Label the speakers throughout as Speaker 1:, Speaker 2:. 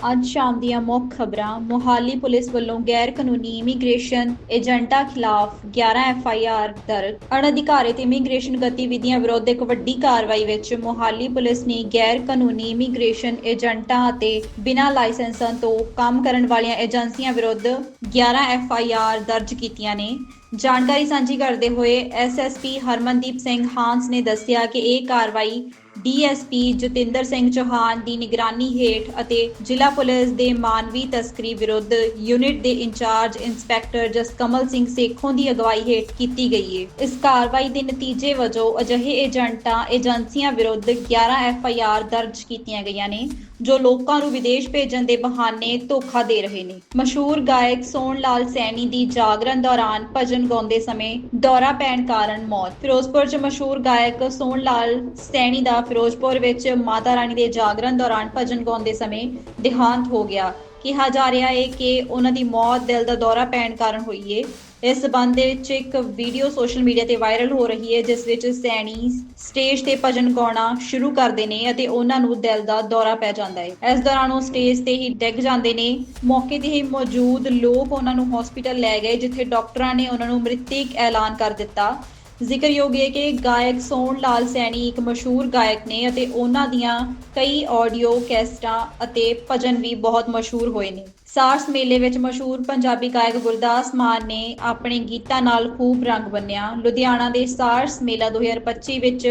Speaker 1: ਅੱਜ ਸ਼ਾਮ ਦੀਆਂ ਮੁੱਖ ਖਬਰਾਂ, ਮੋਹਾਲੀ ਪੁਲਿਸ ਵੱਲੋਂ ਗੈਰ ਕਾਨੂੰਨੀ ਇਮੀਗ੍ਰੇਸ਼ਨ ਏਜੰਟਾਂ ਖਿਲਾਫ 11 ਐਫਆਈਆਰ ਦਰਜ। ਅਣਅਧਿਕਾਰਿਤ ਇਮੀਗ੍ਰੇਸ਼ਨ ਗਤੀਵਿਧੀਆਂ ਵਿਰੁੱਧ ਇੱਕ ਵੱਡੀ ਕਾਰਵਾਈ ਵਿੱਚ ਮੋਹਾਲੀ ਪੁਲਿਸ ਨੇ ਗੈਰ ਕਾਨੂੰਨੀ ਇਮੀਗ੍ਰੇਸ਼ਨ ਏਜੰਟਾਂ ਅਤੇ ਬਿਨਾਂ ਲਾਇਸੈਂਸਾਂ ਤੋਂ ਕੰਮ ਕਰਨ ਵਾਲੀਆਂ ਏਜੰਸੀਆਂ ਵਿਰੁੱਧ 11 ਆਰ ਦਰਜ ਕੀਤੀਆਂ ਨੇ। ਜਾਣਕਾਰੀ ਸਾਂਝੀ ਕਰਦੇ ਹੋਏ S S P Harmandeep Singh Hans ਨੇ ਦੱਸਿਆ ਕਿ ਇਹ ਕਾਰਵਾਈ ਡੀਐਸਪੀ ਜਤਿੰਦਰ ਸਿੰਘ ਚੌਹਾਨ ਦੀ ਨਿਗਰਾਨੀ ਹੇਠ ਅਤੇ ਜ਼ਿਲ੍ਹਾ ਪੁਲਿਸ ਦੇ ਮਾਨਵੀ ਤਸਕਰੀ ਵਿਰੁੱਧ ਯੂਨਿਟ ਦੇ ਇੰਚਾਰਜ ਇੰਸਪੈਕਟਰ ਜਸਕਮਲ ਸਿੰਘ ਸੇਖੋਂ ਦੀ ਅਗਵਾਈ ਹੇਠ ਕੀਤੀ ਗਈ ਹੈ ਇਸ ਕਾਰਵਾਈ ਦੇ ਨਤੀਜੇ ਵਜੋਂ ਅਜਿਹੇ ਏਜੰਟਾਂ ਏਜੰਸੀਆਂ ਵਿਰੁੱਧ 11 ਐਫਆਈਆਰ ਦਰਜ ਕੀਤੀਆਂ ਗਈਆਂ ਨੇ। ਜੋ ਲੋਕਾਂ ਨੂੰ ਵਿਦੇਸ਼ ਭੇਜਣ ਦੇ ਬਹਾਨੇ ਧੋਖਾ ਦੇ ਰਹੇ ਨੇ। ਮਸ਼ਹੂਰ ਗਾਇਕ ਸੋਹਣ ਲਾਲ ਸੈਣੀ ਦੀ ਜਾਗਰਣ ਦੌਰਾਨ ਭਜਨ ਗਾਉਂਦੇ ਸਮੇਂ ਦੌਰਾ ਪੈਣ ਕਾਰਨ ਮੌਤ। ਫਿਰੋਜ਼ਪੁਰ 'ਚ ਮਸ਼ਹੂਰ ਗਾਇਕ ਸੋਹਣ ਲਾਲ ਸੈਣੀ ਦਾ ਫਿਰੋਜ਼ਪੁਰ ਵਿੱਚ ਮਾਤਾ ਰਾਣੀ ਦੇ ਜਾਗਰਣ ਦੌਰਾਨ ਭਜਨ ਗਾਉਂਦੇ ਸਮੇਂ ਦੇਹਾਂਤ ਹੋ ਗਿਆ। ਕਿਹਾ ਜਾ ਰਿਹਾ ਹੈ ਕਿ ਉਹਨਾਂ ਦੀ ਮੌਤ ਦਿਲ ਦਾ ਦੌਰਾ ਪੈਣ ਕਾਰਨ ਹੋਈ ਹੈ ਇਸ ਸਬੰਧ ਦੇ ਵਿੱਚ ਇੱਕ ਵੀਡੀਓ ਸੋਸ਼ਲ ਮੀਡੀਆ ਤੇ ਵਾਇਰਲ ਹੋ ਰਹੀ ਹੈ, ਜਿਸ ਵਿੱਚ ਸੈਣੀ ਸਟੇਜ ਤੇ ਭਜਨ ਗਾਉਣਾ ਸ਼ੁਰੂ ਕਰਦੇ ਨੇ ਅਤੇ ਉਹਨਾਂ ਨੂੰ ਦਿਲ ਦਾ ਦੌਰਾ ਪੈ ਜਾਂਦਾ ਹੈ। ਇਸ ਦੌਰਾਨ ਉਹ ਸਟੇਜ ਤੇ ਹੀ ਡਿੱਗ ਜਾਂਦੇ ਨੇ। ਮੌਕੇ ਤੇ ਹੀ ਮੌਜੂਦ ਲੋਕ ਉਹਨਾਂ ਨੂੰ ਹਸਪੀਟਲ ਲੈ ਗਏ, ਜਿੱਥੇ ਡਾਕਟਰਾਂ ਨੇ ਉਹਨਾਂ ਨੂੰ ਮ੍ਰਿਤਕ ਐਲਾਨ ਕਰ ਦਿੱਤਾ। ਜ਼ਿਕਰਯੋਗ ਹੈ ਕਿ ਗਾਇਕ ਸੋਹਣ ਲਾਲ ਸੈਣੀ ਇੱਕ ਮਸ਼ਹੂਰ ਗਾਇਕ ਨੇ ਅਤੇ ਉਹਨਾਂ ਦੀਆਂ ਕਈ ਆਡੀਓ ਕੈਸਟਾਂ ਅਤੇ ਭਜਨ ਵੀ ਬਹੁਤ ਮਸ਼ਹੂਰ ਹੋਏ ਨੇ। ਸਾਰਸ ਮੇਲੇ ਵਿੱਚ ਮਸ਼ਹੂਰ ਪੰਜਾਬੀ ਗਾਇਕ ਗੁਰਦਾਸ ਮਾਨ ਨੇ ਆਪਣੇ ਗੀਤਾਂ ਨਾਲ ਖੂਬ ਰੰਗ ਬੰਨਿਆ। ਲੁਧਿਆਣਾ ਦੇ ਸਾਰਸ ਮੇਲਾ 2025 ਵਿੱਚ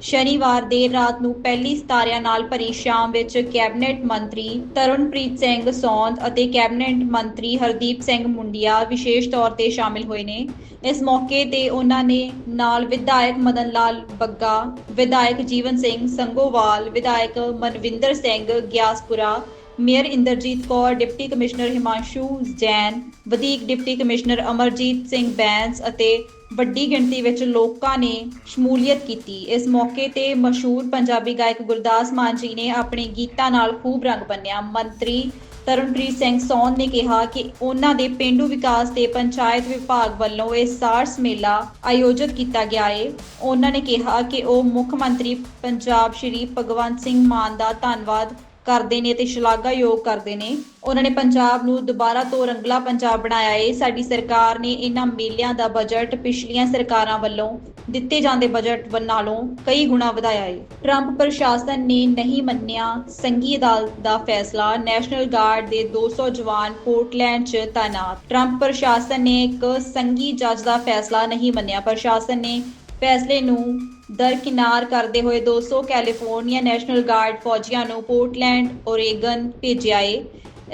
Speaker 1: ਸ਼ਨੀਵਾਰ ਦੇਰ ਰਾਤ ਨੂੰ ਪਹਿਲੀ ਸਤਾਰਿਆਂ ਨਾਲ ਭਰੀ ਸ਼ਾਮ ਵਿੱਚ ਕੈਬਨਿਟ ਮੰਤਰੀ ਤਰਨਪ੍ਰੀਤ ਸਿੰਘ ਸੌਂਦ ਅਤੇ ਕੈਬਨਿਟ ਮੰਤਰੀ ਹਰਦੀਪ ਸਿੰਘ ਮੁੰਡਿਆ ਵਿਸ਼ੇਸ਼ ਤੌਰ ਤੇ ਸ਼ਾਮਿਲ ਹੋਏ ਨੇ। ਇਸ ਮੌਕੇ ਤੇ ਉਹਨਾਂ ਨੇ ਨਾਲ ਵਿਧਾਇਕ ਮਦਨ ਲਾਲ ਬੱਗਾ, ਵਿਧਾਇਕ ਜੀਵਨ ਸਿੰਘ ਸੰਗੋਵਾਲ, ਵਿਧਾਇਕ Manvinder Singh Gyaspura mayor Inderjit Kaur, deputy commissioner Himanshu Jain, ਵਧੀਕ ਡਿਪਟੀ ਕਮਿਸ਼ਨਰ ਅਮਰਜੀਤ ਸਿੰਘ ਬੈਂਸ ਅਤੇ ਵੱਡੀ ਗਿਣਤੀ ਵਿੱਚ ਲੋਕਾਂ ਨੇ ਸ਼ਮੂਲੀਅਤ ਕੀਤੀ। ਇਸ ਮੌਕੇ ਤੇ ਮਸ਼ਹੂਰ ਪੰਜਾਬੀ ਗਾਇਕ ਗੁਰਦਾਸ ਮਾਨ ਜੀ ਨੇ ਆਪਣੇ ਗੀਤਾਂ ਨਾਲ ਖੂਬ ਰੰਗ ਬੰਨਿਆ। ਮੰਤਰੀ ਤਰਨਪ੍ਰੀਤ ਸਿੰਘ ਸੌਨ ਨੇ ਕਿਹਾ ਕਿ ਉਹਨਾਂ ਦੇ ਪਿੰਡੂ ਵਿਕਾਸ ਤੇ ਪੰਚਾਇਤ ਵਿਭਾਗ ਵੱਲੋਂ ਇਹ ਸਾਰਸ ਮੇਲਾ ਆਯੋਜਿਤ ਕੀਤਾ ਗਿਆ ਹੈ ਉਹਨਾਂ ਨੇ ਕਿਹਾ ਕਿ ਉਹ ਮੁੱਖ ਮੰਤਰੀ ਪੰਜਾਬ ਸ਼੍ਰੀ ਭਗਵੰਤ ਸਿੰਘ ਮਾਨ ਦਾ ਧੰਨਵਾਦ ਕਰਦੇ ਨੇ ਤੇ ਸ਼ਲਾਘਾਯੋਗ ਕਰਦੇ ਨੇ। ਉਹਨਾਂ ਨੇ ਪੰਜਾਬ ਨੂੰ ਦੁਬਾਰਾ ਤੋਂ ਰੰਗਲਾ ਪੰਜਾਬ ਬਣਾਇਆ ਹੈ ਸਾਡੀ ਸਰਕਾਰ ਨੇ ਇਹਨਾਂ ਮੇਲਿਆਂ ਦਾ ਬਜਟ ਪਿਛਲੀਆਂ ਸਰਕਾਰਾਂ ਵੱਲੋਂ ਦਿੱਤੇ ਜਾਂਦੇ ਬਜਟ ਨਾਲੋਂ ਕਈ ਗੁਣਾ ਵਧਾਇਆ ਹੈ ਟਰੰਪ ਪ੍ਰਸ਼ਾਸਨ ਨੇ ਨਹੀਂ ਮੰਨਿਆ ਸੰਘੀ ਅਦਾਲਤ ਦਾ ਫੈਸਲਾ। ਨੈਸ਼ਨਲ ਗਾਰਡ ਦੇ 200 ਜਵਾਨ ਪੋਰਟਲੈਂਡ 'ਚ ਤਾਇਨਾਤ। ਟਰੰਪ ਪ੍ਰਸ਼ਾਸਨ ਨੇ ਇੱਕ ਸੰਘੀ ਜੱਜ ਦਾ ਫੈਸਲਾ ਨਹੀਂ ਮੰਨਿਆ। ਪ੍ਰਸ਼ਾਸਨ ਨੇ ਫੈਸਲੇ ਨੂੰ ਦਰਕਿਨਾਰ ਕਰਦੇ ਹੋਏ 200 ਕੈਲੀਫੋਰਨੀਆ ਨੈਸ਼ਨਲ ਗਾਰਡ ਫੌਜੀਆਂ ਨੂੰ ਪੋਰਟਲੈਂਡ, ਓਰੇਗਨ ਭੇਜਿਆ ਏ।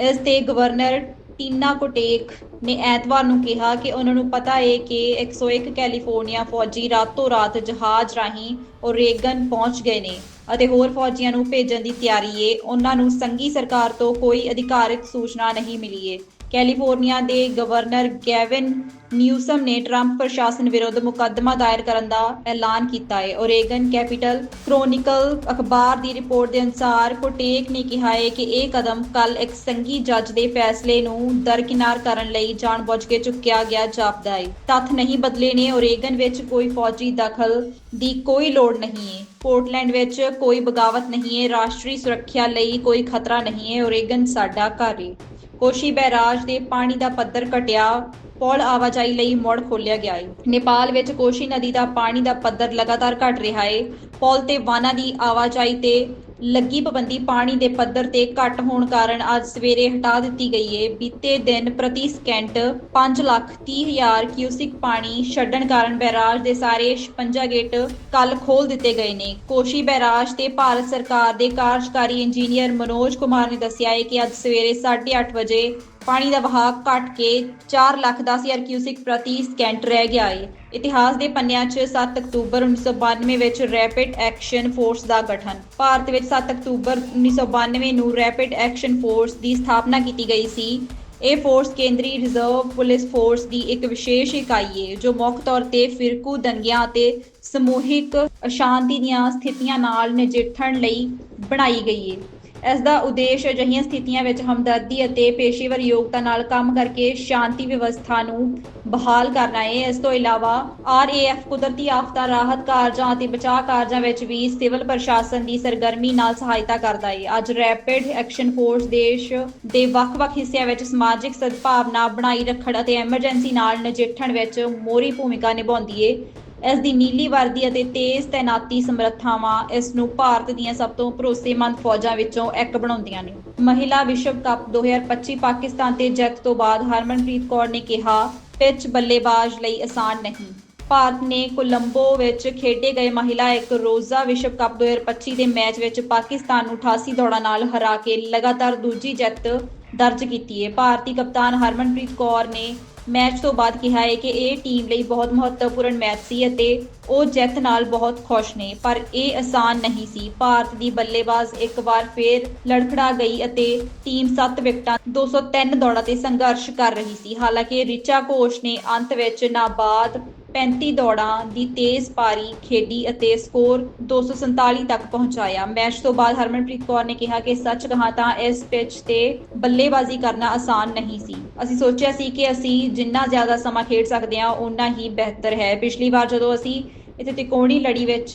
Speaker 1: ਇਸ ਤੇ ਗਵਰਨਰ ਟੀਨਾ ਕੋਟੇਕ ਨੇ ਐਤਵਾਰ ਨੂੰ ਕਿਹਾ ਕਿ ਉਹਨਾਂ ਨੂੰ ਪਤਾ ਏ ਕਿ 101 ਕੈਲੀਫੋਰਨੀਆ ਫੌਜੀ ਰਾਤੋਂ ਰਾਤ ਜਹਾਜ਼ ਰਾਹੀਂ ਓਰੇਗਨ ਪਹੁੰਚ ਗਏ ਨੇ ਅਤੇ ਹੋਰ ਫੌਜੀਆਂ ਨੂੰ ਭੇਜਣ ਦੀ ਤਿਆਰੀ ਏ। ਉਹਨਾਂ ਨੂੰ ਸੰਘੀ ਸਰਕਾਰ ਤੋਂ ਕੋਈ ਅਧਿਕਾਰਿਤ ਸੂਚਨਾ ਨਹੀਂ ਮਿਲੀ ਏ। ਕੈਲੀਫੋਰਨੀਆ ਦੇ ਗਵਰਨਰ ਗੈਵਿਨ ਨਿਊਸਮ ਨੇ ਟਰੰਪ ਪ੍ਰਸ਼ਾਸਨ ਵਿਰੁੱਧ ਮੁਕੱਦਮਾ ਦਾਇਰ ਕਰਨ ਦਾ ਐਲਾਨ ਕੀਤਾ ਹੈ। ਓਰੇਗਨ ਕੈਪੀਟਲ ਕ੍ਰੋਨਿਕਲ ਅਖਬਾਰ ਦੀ ਰਿਪੋਰਟ ਦੇ ਅਨੁਸਾਰ ਕੋਟੇਕ ਨੇ ਕਿਹਾ ਹੈ ਕਿ ਇਹ ਕਦਮ ਕੱਲ ਇੱਕ ਸੰਘੀ ਜੱਜ ਦੇ ਫੈਸਲੇ ਨੂੰ ਦਰਕਿਨਾਰ ਕਰਨ ਲਈ ਜਾਣਬੁੱਝ ਕੇ ਚੁੱਕਿਆ ਗਿਆ ਜਾਪਦਾ ਹੈ। ਤੱਥ ਨਹੀਂ ਬਦਲੇ ਨੇ ਓਰੇਗਨ ਵਿੱਚ ਕੋਈ ਫੌਜੀ ਦਖਲ ਦੀ ਕੋਈ ਲੋੜ ਨਹੀਂ ਹੈ। ਪੋਰਟਲੈਂਡ ਵਿੱਚ ਕੋਈ ਬਗਾਵਤ ਨਹੀਂ ਹੈ। ਰਾਸ਼ਟਰੀ ਸੁਰੱਖਿਆ ਲਈ ਕੋਈ ਖਤਰਾ ਨਹੀਂ ਹੈ। ਓਰੇਗਨ ਸਾਡਾ ਘਰ ਹੈ। ਕੋਸ਼ੀ ਬੈਰਾਜ ਦੇ ਪਾਣੀ ਦਾ ਪੱਧਰ ਘਟਿਆ, ਪੌਲ ਆਵਾਜਾਈ ਲਈ ਮੁੜ ਖੋਲਿਆ ਗਿਆ ਹੈ ਨੇਪਾਲ ਵਿੱਚ ਕੋਸ਼ੀ ਨਦੀ ਦਾ ਪਾਣੀ ਦਾ ਪੱਧਰ ਲਗਾਤਾਰ ਘਟ ਰਿਹਾ ਹੈ ਪੁਲ ਤੇ ਵਾਹਨਾਂ ਦੀ ਆਵਾਜਾਈ ਤੇ ਲੱਗੀ ਪਾਬੰਦੀ ਪਾਣੀ ਦੇ ਪੱਧਰ ਤੇ ਘਟ ਹੋਣ ਕਾਰਨ ਅੱਜ ਸਵੇਰੇ ਹਟਾ ਦਿੱਤੀ ਗਈ ਹੈ ਬੀਤੇ ਦਿਨ ਪ੍ਰਤੀ ਸਕਿੰਟ 5 ਲੱਖ 30 ਹਜ਼ਾਰ ਕਿਊਸਿਕ ਪਾਣੀ ਛੱਡਣ ਕਾਰਨ ਬੈਰਾਜ ਦੇ ਸਾਰੇ 56 ਗੇਟ ਕੱਲ ਖੋਲ ਦਿੱਤੇ ਗਏ ਨੇ। ਕੋਸ਼ੀ ਬੈਰਾਜ ਤੇ ਭਾਰਤ ਸਰਕਾਰ ਦੇ ਕਾਰਜਕਾਰੀ ਇੰਜੀਨੀਅਰ ਮਨੋਜ ਕੁਮਾਰ ਨੇ ਦੱਸਿਆ ਹੈ ਕਿ ਅੱਜ ਸਵੇਰੇ 8:30 ਵਜੇ ਪਾਣੀ ਦਾ ਵਹਾਅ ਘਟ ਕੇ 4 ਲੱਖ 10 ਹਜ਼ਾਰ ਕਿਊਸਿਕ ਪ੍ਰਤੀ ਸਕਿੰਟ ਰਹਿ ਗਿਆ ਹੈ ਇਤਿਹਾਸ ਦੇ ਪੰਨਿਆਂ 'ਚ 7 ਅਕਤੂਬਰ 1992 ਵਿੱਚ ਰੈਪਿਡ ਐਕਸ਼ਨ ਫੋਰਸ ਦਾ ਗਠਨ। ਭਾਰਤ ਵਿੱਚ 7 ਅਕਤੂਬਰ 1992 ਨੂੰ ਰੈਪਿਡ ਐਕਸ਼ਨ ਫੋਰਸ ਦੀ ਸਥਾਪਨਾ ਕੀਤੀ ਗਈ ਸੀ। ਇਹ ਫੋਰਸ ਕੇਂਦਰੀ ਰਿਜ਼ਰਵ ਪੁਲਿਸ ਫੋਰਸ ਦੀ ਇੱਕ ਵਿਸ਼ੇਸ਼ ਇਕਾਈ ਹੈ ਜੋ ਮੁੱਖ ਤੌਰ ਤੇ ਫਿਰਕੂ ਦੰਗਿਆਂ ਅਤੇ ਸਮੂਹਿਕ ਅਸ਼ਾਂਤੀ ਦੀਆਂ ਸਥਿਤੀਆਂ ਨਾਲ ਨਜਿੱਠਣ ਲਈ ਬਣਾਈ ਗਈ ਹੈ ਇਸ ਦਾ ਉਦੇਸ਼ ਅਜਿਹੀਆਂ ਸਥਿਤੀਆਂ ਵਿੱਚ ਹਮਦਰਦੀ ਅਤੇ ਪੇਸ਼ੇਵਰ ਯੋਗਤਾ ਨਾਲ ਕੰਮ ਕਰਕੇ ਸ਼ਾਂਤੀ ਵਿਵਸਥਾ ਨੂੰ ਬਹਾਲ ਕਰਨਾ ਹੈ। ਇਸ ਤੋਂ ਇਲਾਵਾ ਆਰਏਐਫ ਕੁਦਰਤੀ ਆਫਤਾਂ, ਰਾਹਤ ਕਾਰਜਾਂ ਅਤੇ ਬਚਾਅ ਕਾਰਜਾਂ ਵਿੱਚ ਵੀ ਸਿਵਲ ਪ੍ਰਸ਼ਾਸਨ ਦੀ ਸਰਗਰਮੀ ਨਾਲ ਸਹਾਇਤਾ ਕਰਦਾ ਹੈ। ਅੱਜ ਰੈਪਿਡ ਐਕਸ਼ਨ ਫੋਰਸ ਦੇਸ਼ ਦੇ ਵੱਖ-ਵੱਖ ਹਿੱਸਿਆਂ ਵਿੱਚ ਸਮਾਜਿਕ ਸਦਭਾਵਨਾ ਬਣਾਈ ਰੱਖਣ ਅਤੇ ਐਮਰਜੈਂਸੀ ਨਾਲ ਨਜਿੱਠਣ ਵਿੱਚ ਮੋਹਰੀ ਭੂਮਿਕਾ ਨਿਭਾਉਂਦੀ ਹੈ ਇਸ ਦੀ ਨੀਲੀ ਵਰਦੀ ਅਤੇ ਤੇਜ਼ ਤੈਨਾਤੀ ਸਮਰੱਥਾਵਾਂ ਇਸ ਨੂੰ ਭਾਰਤ ਦੀਆਂ ਸਭ ਤੋਂ ਭਰੋਸੇਮੰਦ ਫੌਜਾਂ ਵਿੱਚੋਂ ਇੱਕ ਬਣਾਉਂਦੀਆਂ ਨੇ। ਮਹਿਲਾ ਵਿਸ਼ਵ ਕੱਪ 2025 ਪਾਕਿਸਤਾਨ ਤੇ ਜਿੱਤ ਤੋਂ ਬਾਅਦ ਹਰਮਨਪ੍ਰੀਤ ਕੌਰ ਨੇ ਕਿਹਾ, ਪਿੱਚ ਬੱਲੇਬਾਜ਼ ਲਈ ਆਸਾਨ ਨਹੀਂ। ਭਾਰਤ ਨੇ ਕੋਲੰਬੋ ਵਿੱਚ ਖੇਡੇ ਗਏ ਮਹਿਲਾ ਇੱਕ ਰੋਜ਼ਾ ਵਿਸ਼ਵ ਕੱਪ 2025 ਦੇ ਮੈਚ ਵਿੱਚ ਪਾਕਿਸਤਾਨ ਨੂੰ 88 ਦੌੜਾਂ ਨਾਲ ਹਰਾ ਕੇ ਲਗਾਤਾਰ ਦੂਜੀ ਜਿੱਤ ਦਰਜ ਕੀਤੀ ਹੈ। ਭਾਰਤੀ ਕਪਤਾਨ ਹਰਮਨਪ੍ਰੀਤ ਕੌਰ ਨੇ ਮੈਚ ਤੋਂ ਬਾਅਦ ਕਿਹਾ ਹੈ ਕਿ ਇਹ ਟੀਮ ਲਈ ਬਹੁਤ ਮਹੱਤਵਪੂਰਨ ਮੈਚ ਸੀ ਅਤੇ ਉਹ ਜਿੱਤ ਨਾਲ ਬਹੁਤ ਖੁਸ਼ ਨੇ, ਪਰ ਇਹ ਆਸਾਨ ਨਹੀਂ ਸੀ। ਭਾਰਤ ਦੀ ਬੱਲੇਬਾਜ਼ ਇੱਕ ਵਾਰ ਫੇਰ ਲੜਖੜਾ ਗਈ ਅਤੇ ਟੀਮ 7 ਵਿਕਟਾਂ 203 ਦੌੜਾਂ ਤੇ ਸੰਘਰਸ਼ ਕਰ ਰਹੀ ਸੀ। ਹਾਲਾਂਕਿ ਰਿਚਾ ਘੋਸ਼ ਨੇ ਅੰਤ ਵਿੱਚ ਨਾਬਾਦ 35 ਦੌੜਾਂ ਦੀ ਤੇਜ਼ ਪਾਰੀ ਖੇਡੀ ਅਤੇ ਸਕੋਰ 247 ਤੱਕ ਪਹੁੰਚਾਇਆ। ਮੈਚ ਤੋਂ ਬਾਅਦ ਹਰਮਨਪ੍ਰੀਤ ਕੌਰ ਨੇ ਕਿਹਾ ਕਿ ਸੱਚ ਕਹਾਂ ਤਾਂ ਇਸ ਪਿੱਚ ਤੇ ਬੱਲੇਬਾਜ਼ੀ ਕਰਨਾ ਆਸਾਨ ਨਹੀਂ ਸੀ। ਅਸੀਂ ਸੋਚਿਆ ਸੀ ਕਿ ਅਸੀਂ ਜਿੰਨਾ ਜ਼ਿਆਦਾ ਸਮਾਂ ਖੇਡ ਸਕਦੇ ਹਾਂ, ਓਨਾ ਹੀ ਬਿਹਤਰ ਹੈ। ਪਿਛਲੀ ਵਾਰ ਜਦੋਂ ਅਸੀਂ ਇੱਥੇ ਤਿਕੋਣੀ ਲੜੀ ਵਿੱਚ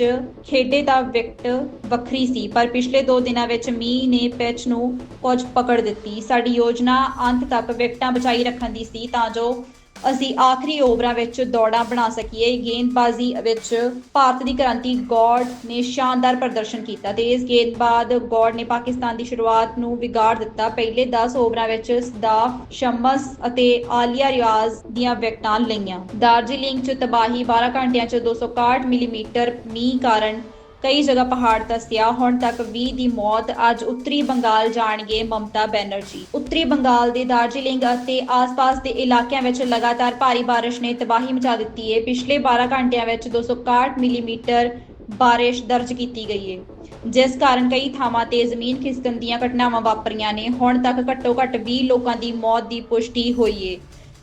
Speaker 1: ਖੇਡੇ ਤਾਂ ਵਿਕਟ ਵੱਖਰੀ ਸੀ, ਪਰ ਪਿਛਲੇ 2 ਦਿਨਾਂ ਵਿੱਚ ਮੀਂਹ ਨੇ ਪਿੱਚ ਨੂੰ ਕੁਝ ਪਕੜ ਦਿੱਤੀ। ਸਾਡੀ ਯੋਜਨਾ ਅੰਤ ਤੱਕ ਵਿਕਟਾਂ ਬਚਾਈ ਰੱਖਣ ਦੀ ਸੀ ਤਾਂ ਜੋ ਅਸੀਂ ਆਖਰੀ ਓਵਰਾਂ ਵਿੱਚ ਦੌੜਾਂ ਬਣਾ ਸਕੀਏ। ਗੇਂਦਬਾਜ਼ੀ ਵਿੱਚ ਭਾਰਤ ਦੀ ਕ੍ਰਾਂਤੀ ਗੌਡ ਨੇ ਸ਼ਾਨਦਾਰ ਪ੍ਰਦਰਸ਼ਨ ਕੀਤਾ ਤੇ ਇਸ ਗੌਡ ਨੇ ਪਾਕਿਸਤਾਨ ਦੀ ਸ਼ੁਰੂਆਤ ਨੂੰ ਵਿਗਾੜ ਦਿੱਤਾ। ਪਹਿਲੇ 10 ਓਵਰਾਂ ਵਿੱਚ ਸਦਾਫ, ਸ਼ਮਸ ਅਤੇ ਆਲੀਆ ਰਿਆਜ਼ ਦੀਆਂ ਵਿਕਟਾਂ ਲਈਆਂ। ਦਾਰਜੀਲਿੰਗ 'ਚ ਤਬਾਹੀ 12 ਘੰਟਿਆਂ 'ਚ 261 ਮਿਲੀਮੀਟਰ ਮੀਂਹ ਕਾਰਨ ਕਈ ਜਗ੍ਹਾ ਪਹਾੜ ਧਸਿਆ ਹੁਣ ਤੱਕ 20 ਦੀ ਮੌਤ, ਅੱਜ ਉੱਤਰੀ ਬੰਗਾਲ ਜਾਣਗੇ ਮਮਤਾ ਬੈਨਰਜੀ। ਉੱਤਰੀ ਬੰਗਾਲ ਦੇ ਦਾਰਜੀਲਿੰਗ ਅਤੇ ਆਸ-ਪਾਸ ਦੇ ਇਲਾਕਿਆਂ ਵਿੱਚ ਲਗਾਤਾਰ ਭਾਰੀ ਬਾਰਿਸ਼ ਨੇ ਤਬਾਹੀ ਮਚਾ ਦਿੱਤੀ ਹੈ ਪਿਛਲੇ 12 ਘੰਟਿਆਂ ਵਿੱਚ 261 ਮਿਲੀਮੀਟਰ ਬਾਰਿਸ਼ ਦਰਜ ਕੀਤੀ ਗਈ ਹੈ ਜਿਸ ਕਾਰਨ ਕਈ ਥਾਵਾਂ ਤੇ ਜ਼ਮੀਨ ਖਿਸਕਣ ਦੀਆਂ ਘਟਨਾਵਾਂ ਵਾਪਰੀਆਂ ਨੇ। ਹੁਣ ਤੱਕ ਘੱਟੋ-ਘੱਟ 20 ਲੋਕਾਂ ਦੀ ਮੌਤ ਦੀ ਪੁਸ਼ਟੀ ਹੋਈ ਹੈ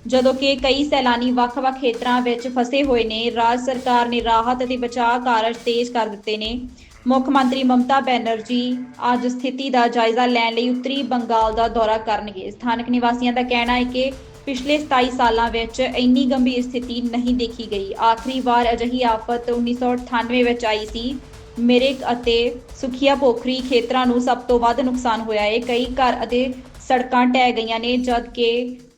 Speaker 1: ਜਦੋਂ ਕਿ ਕਈ ਸੈਲਾਨੀ ਵੱਖ-ਵੱਖ ਖੇਤਰਾਂ ਵਿੱਚ ਫਸੇ ਹੋਏ ਨੇ, ਰਾਜ ਸਰਕਾਰ ਨੇ ਰਾਹਤ ਅਤੇ ਬਚਾਅ ਕਾਰਜ ਤੇਜ਼ ਕਰ ਦਿੱਤੇ ਨੇ। ਮੁੱਖ ਮੰਤਰੀ ਮਮਤਾ ਬੈਨਰਜੀ ਅੱਜ ਸਥਿਤੀ ਦਾ ਜਾਇਜ਼ਾ ਲੈਣ ਲਈ ਉੱਤਰੀ ਬੰਗਾਲ ਦਾ ਦੌਰਾ ਕਰਨਗੇ। ਸਥਾਨਕ ਨਿਵਾਸੀਆਂ ਦਾ ਕਹਿਣਾ ਹੈ ਕਿ ਪਿਛਲੇ 27 ਸਾਲਾਂ ਵਿੱਚ ਇੰਨੀ ਗੰਭੀਰ ਸਥਿਤੀ ਨਹੀਂ ਦੇਖੀ ਗਈ। ਆਖਰੀ ਵਾਰ ਅਜਿਹੀ ਆਫਤ 1998 ਵਿੱਚ ਆਈ ਸੀ। ਮਿਰਿਕ ਅਤੇ ਸੁਖੀਆ ਪੋਖਰੀ ਖੇਤਰਾਂ ਨੂੰ ਸਭ ਤੋਂ ਵੱਧ ਨੁਕਸਾਨ ਹੋਇਆ ਹੈ। ਕਈ ਘਰ ਅਤੇ ਸੜਕਾਂ ਢਹਿ ਗਈਆਂ ਨੇ ਜਦ ਕਿ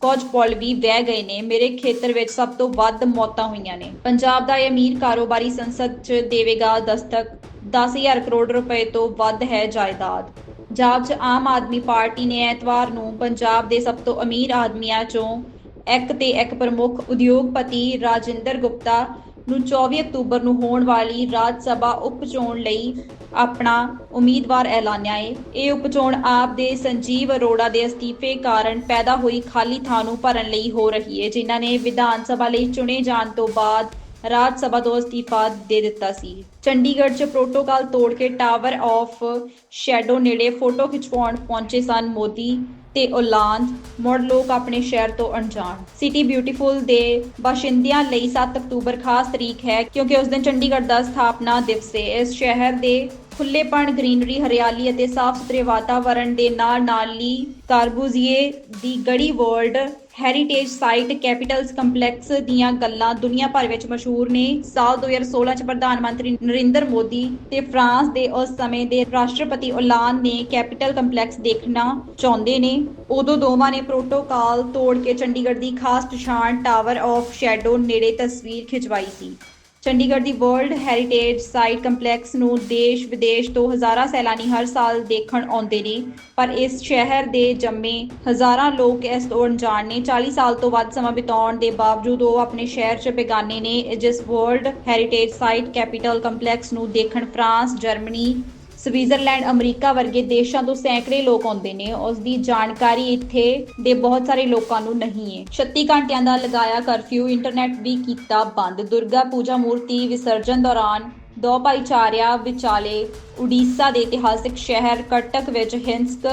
Speaker 1: ਕੁਝ ਪੁਲ ਵੀ ਵਹਿ ਗਏ ਨੇ। ਮੇਰੇ ਖੇਤਰ ਵਿੱਚ ਸਭ ਤੋਂ ਵੱਧ ਮੌਤਾਂ ਹੋਈਆਂ ਨੇ। ਪੰਜਾਬ ਦਾ ਇਹ ਅਮੀਰ ਕਾਰੋਬਾਰੀ ਸੰਸਦ 'ਚ ਦੇਵੇਗਾ ਦਸਤਕ 10000 ਕਰੋੜ ਰੁਪਏ ਤੋਂ ਵੱਧ ਹੈ ਜਾਇਦਾਦ। ਪੰਜਾਬ 'ਚ ਆਮ ਆਦਮੀ ਪਾਰਟੀ ਨੇ ਐਤਵਾਰ ਨੂੰ ਪੰਜਾਬ ਦੇ ਸਭ ਤੋਂ ਅਮੀਰ ਆਦਮੀਆਂ 'ਚੋਂ ਇੱਕ ਤੇ ਇੱਕ ਪ੍ਰਮੁੱਖ ਉਦਯੋਗਪਤੀ ਰਾਜਿੰਦਰ ਗੁਪਤਾ ਨੂੰ 24 ਅਕਤੂਬਰ ਨੂੰ ਹੋਣ ਵਾਲੀ ਰਾਜ ਸਭਾ ਉਪ ਚੋਣ ਲਈ ਆਪਣਾ ਉਮੀਦਵਾਰ ਐਲਾਨਿਆ ਹੈ। ਇਹ ਉਪ ਆਪ ਦੇ ਸੰਜੀਵ ਅਰੋੜਾ ਦੇ ਅਸਤੀਫੇ ਕਾਰਨ ਪੈਦਾ ਹੋਈ ਖਾਲੀ ਥਾਂ ਨੂੰ ਭਰਨ ਲਈ ਹੋ ਰਹੀ ਹੈ, ਜਿਨ੍ਹਾਂ ਨੇ ਵਿਧਾਨ ਸਭਾ ਲਈ ਚੁਣੇ ਜਾਣ ਤੋਂ ਬਾਅਦ ਰਾਜ ਸਭਾ ਤੋਂ ਅਸਤੀਫਾ ਦੇ ਦਿੱਤਾ ਸੀ। ਚੰਡੀਗੜ੍ਹ 'ਚ ਪ੍ਰੋਟੋਕਾਲ ਤੋੜ ਕੇ ਟਾਵਰ ਆਫ ਸ਼ੈਡੋ ਨੇੜੇ ਫੋਟੋ ਖਿਚਵਾਉਣ ਪਹੁੰਚੇ ਸਨ ਮੋਦੀ। ਤੇ ਔਲਾਂਦ ਮੁੜ ਲੋਕ ਆਪਣੇ ਸ਼ਹਿਰ ਤੋਂ ਅਣਜਾਣ। ਸਿਟੀ ਬਿਊਟੀਫੁਲ ਦੇ ਬਾਸ਼ਿੰਦਿਆਂ ਲਈ 7 ਅਕਤੂਬਰ ਖਾਸ ਤਰੀਕ ਹੈ ਕਿਉਂਕਿ ਉਸ ਦਿਨ ਚੰਡੀਗੜ੍ਹ ਦਾ ਸਥਾਪਨਾ ਦਿਵਸ ਹੈ ਇਸ ਸ਼ਹਿਰ ਦੇ ਖੁੱਲੇਪਣ ਗ੍ਰੀਨਰੀ, ਹਰਿਆਲੀ ਅਤੇ ਸਾਫ਼ ਸੁਥਰੇ ਵਾਤਾਵਰਣ ਦੇ ਨਾਲ ਨਾਲ ਹੀ ਕਾਰਬੂਜ਼ੀਏ ਦੀ ਗੜੀ world heritage site capitols complex ਦੀਆਂ ਗੱਲਾਂ ਦੁਨੀਆ ਭਰ ਵਿੱਚ ਮਸ਼ਹੂਰ ਨੇ। ਸਾਲ 2016 ਚ ਪ੍ਰਧਾਨ ਮੰਤਰੀ ਨਰਿੰਦਰ ਮੋਦੀ ਤੇ ਫਰਾਂਸ ਦੇ ਉਸ ਸਮੇਂ ਦੇ ਰਾਸ਼ਟਰਪਤੀ ਓਲਾਨ ਨੇ ਕੈਪੀਟਲ ਕੰਪਲੈਕਸ ਦੇਖਣਾ ਚਾਹੁੰਦੇ ਨੇ। ਉਦੋਂ ਦੋਵਾਂ ਨੇ ਪ੍ਰੋਟੋਕਾਲ ਤੋੜ ਕੇ ਚੰਡੀਗੜ੍ਹ ਦੀ ਖਾਸ ਪਛਾਣ ਟਾਵਰ ਆਫ ਸ਼ੈਡੋ ਨੇੜੇ ਤਸਵੀਰ ਖਿਚਵਾਈ ਸੀ। ਚੰਡੀਗੜ੍ਹ ਦੀ ਵਰਲਡ ਹੈਰੀਟੇਜ ਸਾਈਟ ਕੰਪਲੈਕਸ ਨੂੰ ਦੇਸ਼ ਵਿਦੇਸ਼ ਤੋਂ ਹਜ਼ਾਰਾਂ ਸੈਲਾਨੀ ਹਰ ਸਾਲ ਦੇਖਣ ਆਉਂਦੇ ਨੇ। ਪਰ ਇਸ ਸ਼ਹਿਰ ਦੇ ਜੰਮੇ ਹਜ਼ਾਰਾਂ ਲੋਕ ਇਸ ਤੋਂ ਅਣਜਾਣ ਨੇ। 40 ਸਾਲ ਤੋਂ ਵੱਧ ਸਮਾਂ ਬਿਤਾਉਣ ਦੇ ਬਾਵਜੂਦ ਉਹ ਆਪਣੇ ਸ਼ਹਿਰ 'ਚ ਬੇਗਾਨੇ ਨੇ, ਜਿਸ world heritage site capitol complex ਨੂੰ ਦੇਖਣ ਫਰਾਂਸ, ਜਰਮਨੀ ਸਵਿਟਜ਼ਰਲੈਂਡ, ਅਮਰੀਕਾ ਵਰਗੇ ਦੇਸ਼ਾਂ ਤੋਂ ਸੈਂਕੜੇ ਲੋਕ ਆਉਂਦੇ ਨੇ। ਉਸ ਦੀ ਜਾਣਕਾਰੀ ਇੱਥੇ ਦੇ ਬਹੁਤ ਸਾਰੇ ਲੋਕਾਂ ਨੂੰ ਨਹੀਂ ਹੈ। 36 ਘੰਟਿਆਂ ਦਾ ਲਗਾਇਆ ਕਰਫਿਊ, ਇੰਟਰਨੈਟ ਵੀ ਕੀਤਾ ਬੰਦ। ਦੁਰਗਾ ਪੂਜਾ ਮੂਰਤੀ ਵਿਸਰਜਨ ਦੌਰਾਨ ਦੋ ਭਾਈਚਾਰਿਆਂ ਵਿਚਾਲੇ ਉੜੀਸਾ ਦੇ ਇਤਿਹਾਸਿਕ ਸ਼ਹਿਰ ਕਟਕ ਵਿੱਚ ਹਿੰਸਕ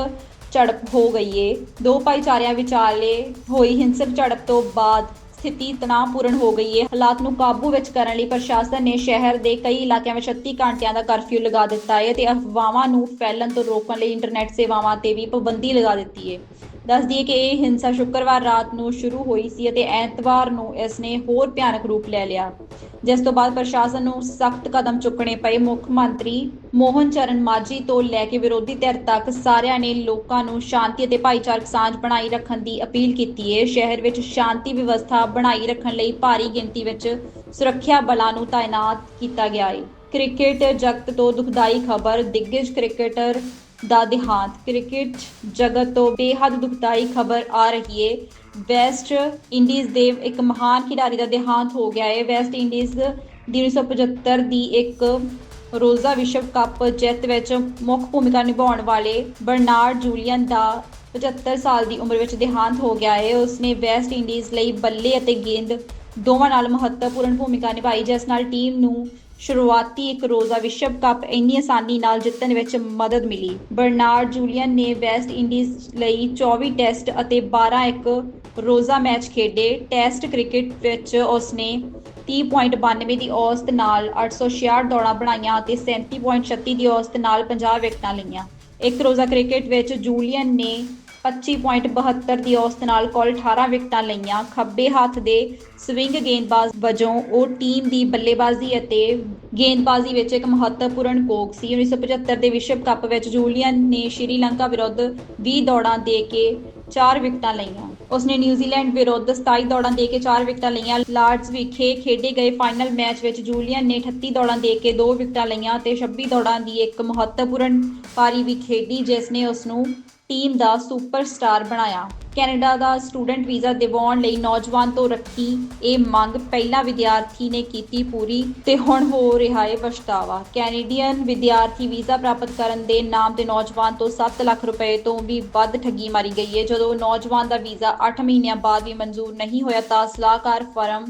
Speaker 1: ਝੜਪ ਹੋ ਗਈ ਏ। ਦੋ ਭਾਈਚਾਰਿਆਂ ਵਿਚਾਲੇ ਹੋਈ ਹਿੰਸਕ ਝੜਪ ਤੋਂ ਬਾਅਦ ਸਥਿਤੀ ਤਣਾਅਪੂਰਨ ਹੋ ਗਈ ਹੈ। ਹਾਲਾਤ ਨੂੰ ਕਾਬੂ ਵਿੱਚ ਕਰਨ ਲਈ ਪ੍ਰਸ਼ਾਸਨ ਨੇ ਸ਼ਹਿਰ ਦੇ ਕਈ ਇਲਾਕਿਆਂ ਵਿੱਚ 36 ਘੰਟਿਆਂ ਦਾ ਕਰਫਿਊ ਲਗਾ ਦਿੱਤਾ ਹੈ ਤੇ ਅਫਵਾਹਾਂ ਨੂੰ ਫੈਲਣ ਤੋਂ ਰੋਕਣ ਲਈ ਇੰਟਰਨੈਟ ਸੇਵਾਵਾਂ ਤੇ ਵੀ ਪਾਬੰਦੀ ਲਗਾ ਦਿੱਤੀ ਹੈ। ਦੱਸ ਦਈਏ ਕਿ ਇਹ ਹਿੰਸਾ ਸ਼ੁੱਕਰਵਾਰ ਰਾਤ ਨੂੰ ਸ਼ੁਰੂ ਹੋਈ ਸੀ ਅਤੇ ਐਤਵਾਰ ਨੂੰ ਇਸ ਨੇ ਹੋਰ ਭਿਆਨਕ ਰੂਪ ਲੈ ਲਿਆ। ਜਿਸ ਤੋਂ ਬਾਅਦ ਪ੍ਰਸ਼ਾਸਨ ਨੂੰ ਸਖਤ ਕਦਮ ਚੁੱਕਣੇ ਪਏ। ਮੁੱਖ ਮੰਤਰੀ ਮੋਹਨ ਚਰਨ ਮਾਝੀ ਤੋਂ ਲੈ ਕੇ ਵਿਰੋਧੀ ਧਿਰ ਤੱਕ ਸਾਰਿਆਂ ਨੇ ਲੋਕਾਂ ਨੂੰ ਸ਼ਾਂਤੀ ਅਤੇ ਭਾਈਚਾਰਕ ਸਾਂਝ ਬਣਾਈ ਰੱਖਣ ਦੀ ਅਪੀਲ ਕੀਤੀ ਹੈ। ਸ਼ਹਿਰ ਵਿੱਚ ਸ਼ਾਂਤੀ ਵਿਵਸਥਾ ਬਣਾਈ ਰੱਖਣ ਲਈ ਭਾਰੀ ਗਿਣਤੀ ਵਿੱਚ ਸੁਰੱਖਿਆ ਬਲਾਂ ਨੂੰ ਤਾਇਨਾਤ ਕੀਤਾ ਗਿਆ ਹੈ। ਕ੍ਰਿਕਟ ਜਗਤ ਤੋਂ ਦੁਖਦਾਈ ਖਬਰ। ਦਿੱਗਜ ਕ੍ਰਿਕਟਰ ਦਾ ਦੇਹਾਂਤ ਕ੍ਰਿਕਟ ਜਗਤ ਤੋਂ ਬੇਹੱਦ ਦੁਖਦਾਈ ਖਬਰ ਆ ਰਹੀ ਹੈ ਵੈਸਟ ਇੰਡੀਜ਼ ਦੇ ਇੱਕ ਮਹਾਨ ਖਿਡਾਰੀ ਦਾ ਦੇਹਾਂਤ ਹੋ ਗਿਆ ਹੈ ਵੈਸਟ ਇੰਡੀਜ਼ ਦੀ 1975 ਦੀ ਇੱਕ ਰੋਜ਼ਾ ਵਿਸ਼ਵ ਕੱਪ ਜਿੱਤ ਵਿੱਚ ਮੁੱਖ ਭੂਮਿਕਾ ਨਿਭਾਉਣ ਵਾਲੇ ਬਰਨਾਰਡ ਜੂਲੀਅਨ ਦਾ 75 ਸਾਲ ਦੀ ਉਮਰ ਵਿੱਚ ਦੇਹਾਂਤ ਹੋ ਗਿਆ ਏ। ਉਸਨੇ ਵੈਸਟ ਇੰਡੀਜ਼ ਲਈ ਬੱਲੇ ਅਤੇ ਗੇਂਦ ਦੋਵਾਂ ਨਾਲ ਮਹੱਤਵਪੂਰਨ ਭੂਮਿਕਾ ਨਿਭਾਈ, ਜਿਸ ਨਾਲ ਟੀਮ ਨੂੰ ਸ਼ੁਰੂਆਤੀ ਇੱਕ ਰੋਜ਼ਾ ਵਿਸ਼ਵ ਕੱਪ ਇੰਨੀ ਆਸਾਨੀ ਨਾਲ ਜਿੱਤਣ ਵਿੱਚ ਮਦਦ ਮਿਲੀ। ਬਰਨਾਰਡ ਜੂਲੀਅਨ ਨੇ ਵੈਸਟ ਇੰਡੀਜ਼ ਲਈ 24 ਟੈਸਟ ਅਤੇ 12 ਇੱਕ ਰੋਜ਼ਾ ਮੈਚ ਖੇਡੇ। ਟੈਸਟ ਕ੍ਰਿਕਟ ਵਿੱਚ ਉਸਨੇ 30.92 ਦੀ ਔਸਤ ਨਾਲ 866 ਦੌੜਾਂ ਬਣਾਈਆਂ ਅਤੇ 37.36 ਦੀ ਔਸਤ ਨਾਲ 50 ਵਿਕਟਾਂ ਲਈਆਂ। ਇੱਕ ਰੋਜ਼ਾ ਕ੍ਰਿਕਟ ਵਿੱਚ ਜੂਲੀਅਨ ਨੇ 25.72 ਦੀ ਔਸਤ ਨਾਲ ਕੁੱਲ 18 ਵਿਕਟਾਂ ਲਈਆਂ। ਖੱਬੇ ਹੱਥ ਦੇ ਸਵਿੰਗ ਗੇਂਦਬਾਜ਼ ਵਜੋਂ ਉਹ ਟੀਮ ਦੀ ਬੱਲੇਬਾਜ਼ੀ ਅਤੇ ਗੇਂਦਬਾਜ਼ੀ ਵਿੱਚ ਇੱਕ ਮਹੱਤਵਪੂਰਨ ਕੋਕ ਸੀ। 1975 ਦੇ ਵਿਸ਼ਵ ਕੱਪ ਵਿੱਚ ਜੂਲੀਅਨ ਨੇ ਸ਼੍ਰੀਲੰਕਾ ਵਿਰੁੱਧ 20 ਦੌੜਾਂ ਦੇ ਕੇ 4 ਵਿਕਟਾਂ ਲਈਆਂ। ਉਸਨੇ ਨਿਊਜ਼ੀਲੈਂਡ ਵਿਰੁੱਧ 27 ਦੌੜਾਂ ਦੇ ਕੇ 4 ਵਿਕਟਾਂ ਲਈਆਂ। ਲਾਰਡਸ ਵਿਖੇ ਖੇਡੇ ਗਏ ਫਾਈਨਲ ਮੈਚ ਵਿੱਚ ਜੂਲੀਅਨ ਨੇ 38 ਦੌੜਾਂ ਦੇ ਕੇ 2 ਵਿਕਟਾਂ ਲਈਆਂ ਤੇ 26 ਦੌੜਾਂ ਦੀ ਇੱਕ ਮਹੱਤਵਪੂਰਨ ਪਾਰੀ ਵੀ ਖੇਡੀ, ਜਿਸ ਨੇ ਉਸ ਨੂੰ ਟੀਮ ਦਾ ਸੁਪਰਸਟਾਰ ਬਣਾਇਆ। ਕੈਨੇਡਾ ਦਾ ਸਟੂਡੈਂਟ ਵੀਜ਼ਾ ਦਿਵਾਉਣ ਲਈ ਨੌਜਵਾਨ ਤੋਂ ਰੱਖੀ ਇਹ ਮੰਗ ਪਹਿਲਾਂ ਵਿਦਿਆਰਥੀ ਨੇ ਕੀਤੀ ਪੂਰੀ ਤੇ ਹੁਣ ਹੋ ਰਿਹਾ ਹੈ ਪਛਤਾਵਾ। ਕੈਨੇਡੀਅਨ ਵਿਦਿਆਰਥੀ ਵੀਜ਼ਾ ਪ੍ਰਾਪਤ ਕਰਨ ਦੇ ਨਾਮ ਤੇ ਨੌਜਵਾਨ ਤੋਂ 7 ਲੱਖ ਰੁਪਏ ਤੋਂ ਵੀ ਵੱਧ ਠੱਗੀ ਮਾਰੀ ਗਈ ਹੈ ਜਦੋਂ ਨੌਜਵਾਨ ਦਾ ਵੀਜ਼ਾ 8 ਮਹੀਨਿਆਂ ਬਾਅਦ ਵੀ ਮਨਜ਼ੂਰ ਨਹੀਂ ਹੋਇਆ ਤਾਂ ਸਲਾਹਕਾਰ ਫਰਮ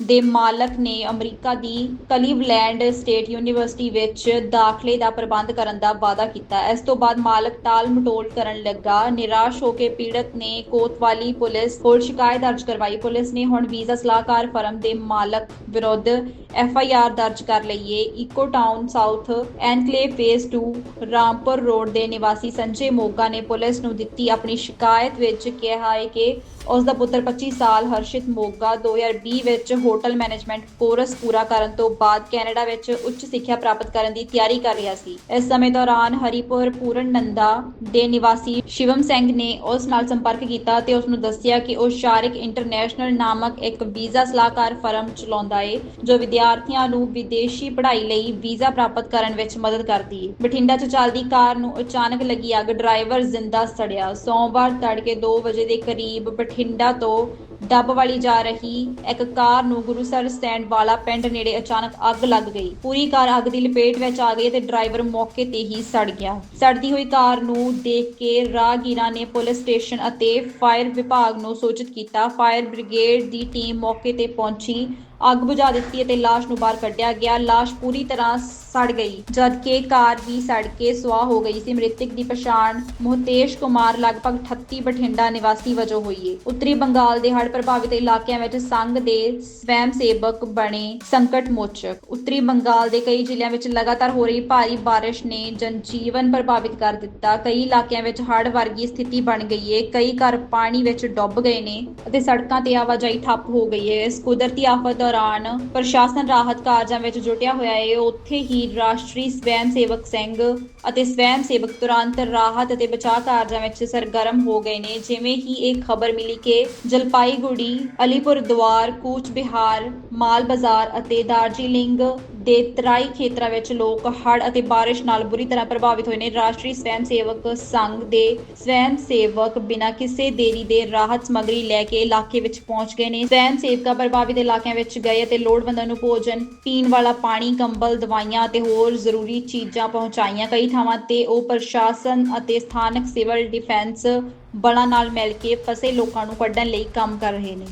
Speaker 1: ਦੇ ਮਾਲਕ ਨੇ ਅਮਰੀਕਾ ਦੀ ਕਲੀਵਲੈਂਡ ਸਟੇਟ ਯੂਨੀਵਰਸਿਟੀ ਵਿੱਚ ਦਾਖਲੇ ਦਾ ਪ੍ਰਬੰਧ ਕਰਨ ਦਾ ਵਾਅਦਾ ਕੀਤਾ। ਇਸ ਤੋਂ ਬਾਅਦ ਮਾਲਕ ਟਾਲ ਮਟੋਲ ਕਰਨ ਲੱਗਾ। ਨਿਰਾਸ਼ ਹੋ ਕੇ ਪੀੜਤ ਨੇ ਕੋਤਵਾਲੀ ਪੁਲਿਸ ਕੋਲ ਸ਼ਿਕਾਇਤ ਦਰਜ ਕਰਵਾਈ। ਪੁਲਿਸ ਨੇ ਹੁਣ ਵੀਜ਼ਾ ਸਲਾਹਕਾਰ ਫਰਮ ਦੇ ਮਾਲਕ ਵਿਰੁੱਧ ਐਫ ਆਈ ਆਰ ਦਰਜ ਕਰ ਲਈ ਹੈ eco town south enclave phase 2 Rampur road ਦੇ ਨਿਵਾਸੀ ਸੰਜੇ ਮੋਗਾ ਨੇ ਪੁਲਿਸ ਨੂੰ ਦਿੱਤੀ ਆਪਣੀ ਸ਼ਿਕਾਇਤ ਵਿੱਚ ਕਿਹਾ ਹੈ ਕਿ ਉਸ ਦਾ ਪੁੱਤਰ 25 ਸਾਲ ਹਰਸ਼ਿਤ ਮੋਗਾ 2020 ਵਿੱਚ ਹੋਟਲ ਮੈਨੇਜਮੈਂਟ ਕੋਰਸ ਪੂਰਾ ਕਰਨ ਤੋਂ ਬਾਅਦ ਕੈਨੇਡਾ ਵਿੱਚ ਉੱਚ ਸਿੱਖਿਆ ਪ੍ਰਾਪਤ ਕਰਨ ਦੀ ਤਿਆਰੀ ਕਰ ਰਿਹਾ ਸੀ। ਇਸ ਸਮੇਂ ਦੌਰਾਨ ਹਰੀਪੁਰ ਪੂਰਨ ਨੰਦਾ ਦੇ ਨਿਵਾਸੀ ਸ਼ਿਵਮ ਸਿੰਘ ਨੇ ਉਸ ਨਾਲ ਸੰਪਰਕ ਕੀਤਾ ਤੇ ਉਸ ਨੂੰ ਦੱਸਿਆ ਕਿ ਉਹ ਸ਼ਾਰਿਕ ਇੰਟਰਨੈਸ਼ਨਲ ਨਾਮਕ ਇੱਕ ਵੀਜ਼ਾ ਸਲਾਹਕਾਰ ਫਰਮ ਚਲਾਉਂਦਾ ਏ, ਜੋ ਵਿਦਿਆਰਥੀਆਂ ਨੂੰ ਵਿਦੇਸ਼ੀ ਪੜ੍ਹਾਈ ਲਈ ਵੀਜ਼ਾ ਪ੍ਰਾਪਤ ਕਰਨ ਵਿੱਚ ਮਦਦ ਕਰਦੀ ਹੈ ਬਠਿੰਡਾ 'ਚ ਚੱਲਦੀ ਕਾਰ ਨੂੰ ਅਚਾਨਕ ਲੱਗੀ ਅੱਗ, ਡਰਾਈਵਰ ਜ਼ਿੰਦਾ ਸੜਿਆ। ਸੋਮਵਾਰ ਤੜਕੇ 2 ਵਜੇ ਦੇ ਕਰੀਬ ਬਠਿੰਡਾ ਤੋਂ ਡੱਬ ਵਾਲੀ ਜਾ ਰਹੀ, ਇੱਕ ਕਾਰ ਨੂੰ ਗੁਰੂਸਰ ਸਟੈਂਡ ਵਾਲਾ ਪਿੰਡ ਨੇੜੇ ਅਚਾਨਕ ਅੱਗ ਲੱਗ ਗਈ। ਪੂਰੀ ਕਾਰ ਅੱਗ ਦੀ ਲਪੇਟ ਵਿੱਚ ਆ ਗਈ ਤੇ ਡਰਾਈਵਰ ਮੌਕੇ ਤੇ ਹੀ ਸੜ ਗਿਆ। ਸੜਦੀ ਹੋਈ ਕਾਰ ਨੂੰ ਦੇਖ ਕੇ ਰਾਹਗੀਰਾਂ ਨੇ ਪੁਲਿਸ ਸਟੇਸ਼ਨ ਅਤੇ ਫਾਇਰ ਵਿਭਾਗ ਨੂੰ ਸੂਚਿਤ ਕੀਤਾ। ਫਾਇਰ ਬ੍ਰਿਗੇਡ ਦੀ ਟੀਮ ਮੌਕੇ ਤੇ ਪਹੁੰਚੀ। ਅੱਗ ਬੁਝਾ ਦਿੱਤੀ ਅਤੇ ਲਾਸ਼ ਨੂੰ ਬਾਹਰ ਕੱਢਿਆ ਗਿਆ। ਲਾਸ਼ ਪੂਰੀ ਤਰ੍ਹਾਂ ਸੜ ਗਈ, ਜਦਕਿ ਕਾਰ ਵੀ ਸੜ ਕੇ ਸੁਆਹ ਹੋ ਗਈ ਸੀ। ਮ੍ਰਿਤਕ ਦੀ ਪਛਾਣ ਮੋਹਤੇਸ਼ ਕੁਮਾਰ, ਲਗਭਗ 38 ਬਠਿੰਡਾ ਨਿਵਾਸੀ ਵਜੋਂ ਹੋਈ ਹੈ ਉੱਤਰੀ ਬੰਗਾਲ ਦੇ ਹੜ੍ਹ ਪ੍ਰਭਾਵਿਤ ਇਲਾਕਿਆਂ ਵਿੱਚ ਸੰਘ ਦੇ ਸਵੈਮ ਸੇਵਕ ਬਣੇ ਸੰਕਟ ਮੋਚਕ। ਉੱਤਰੀ ਬੰਗਾਲ ਦੇ ਕਈ ਜ਼ਿਲ੍ਹਿਆਂ ਵਿੱਚ ਲਗਾਤਾਰ ਹੋ ਰਹੀ ਭਾਰੀ ਬਾਰਿਸ਼ ਨੇ ਜਨਜੀਵਨ ਪ੍ਰਭਾਵਿਤ ਕਰ ਦਿੱਤਾ। ਕਈ ਇਲਾਕਿਆਂ ਵਿੱਚ ਹੜ੍ਹ ਵਰਗੀ ਸਥਿਤੀ ਬਣ ਗਈ ਹੈ ਕਈ ਘਰ ਪਾਣੀ ਵਿੱਚ ਡੁੱਬ ਗਏ ਨੇ ਅਤੇ ਸੜਕਾਂ ਤੇ ਆਵਾਜਾਈ ਠੱਪ ਹੋ ਗਈ ਹੈ ਇਸ ਕੁਦਰਤੀ ਆਫਤ ਦੌਰਾਨ ਪ੍ਰਸ਼ਾਸਨ ਰਾਹਤ ਕਾਰਜਾਂ ਵਿੱਚ ਜੁਟਿਆ ਹੋਇਆ ਹੈ ਉੱਥੇ ਹੀ ਰਾਸ਼ਟਰੀ ਸਵੈਮ ਸੇਵਕ ਸੰਘ ਅਤੇ ਸਵੈਮ ਸੇਵਕ ਤੁਰੰਤ ਰਾਹਤ ਅਤੇ ਬਚਾਅ ਕਾਰਜਾਂ ਵਿੱਚ ਸਰਗਰਮ ਹੋ ਗਏ ਨੇ। ਜਿਵੇਂ ਹੀ ਇਹ ਖਬਰ ਮਿਲੀ ਕਿ ਜਲਪਾਈਗੁੜੀ ਅਲੀਪੁਰ ਦੁਆਰ ਕੂਚ ਬਿਹਾਰ, ਮਾਲ ਬਾਜ਼ਾਰ ਅਤੇ ਦਾਰਜੀਲਿੰਗ ਦੇ ਤਰਾਈ ਖੇਤਰਾਂ ਵਿੱਚ ਲੋਕ ਹੜ੍ਹ ਅਤੇ ਬਾਰਿਸ਼ ਨਾਲ ਬੁਰੀ ਤਰ੍ਹਾਂ ਪ੍ਰਭਾਵਿਤ ਹੋਏ ਨੇ। ਰਾਸ਼ਟਰੀ ਸਵੈਮ ਸੇਵਕ ਸੰਘ ਦੇ ਸਵੈਮ ਸੇਵਕ ਬਿਨਾਂ ਕਿਸੇ ਦੇਰੀ ਦੇ ਰਾਹਤ ਸਮੱਗਰੀ ਲੈ ਕੇ ਇਲਾਕੇ ਵਿੱਚ ਪਹੁੰਚ ਗਏ ਨੇ। ਸਵੈਮ ਸੇਵਕਾਂ ਪ੍ਰਭਾਵਿਤ ਇਲਾਕਿਆਂ ਵਿੱਚ ਗਏ ਅਤੇ ਲੋੜਵੰਦਾਂ ਨੂੰ ਭੋਜਨ, ਪੀਣ ਵਾਲਾ ਪਾਣੀ, ਕੰਬਲ, ਦਵਾਈਆਂ ਅਤੇ ਹੋਰ ਜ਼ਰੂਰੀ ਚੀਜ਼ਾਂ ਪਹੁੰਚਾਈਆਂ। ਕਈ ਥਾਵਾਂ ਤੇ ਉਹ ਪ੍ਰਸ਼ਾਸਨ ਅਤੇ ਸਥਾਨਕ ਸਿਵਲ ਡਿਫੈਂਸ ਬਲਾਂ ਨਾਲ ਮਿਲ ਕੇ ਫਸੇ ਲੋਕਾਂ ਨੂੰ ਕੱਢਣ ਲਈ ਕੰਮ ਕਰ ਰਹੇ ਨੇ।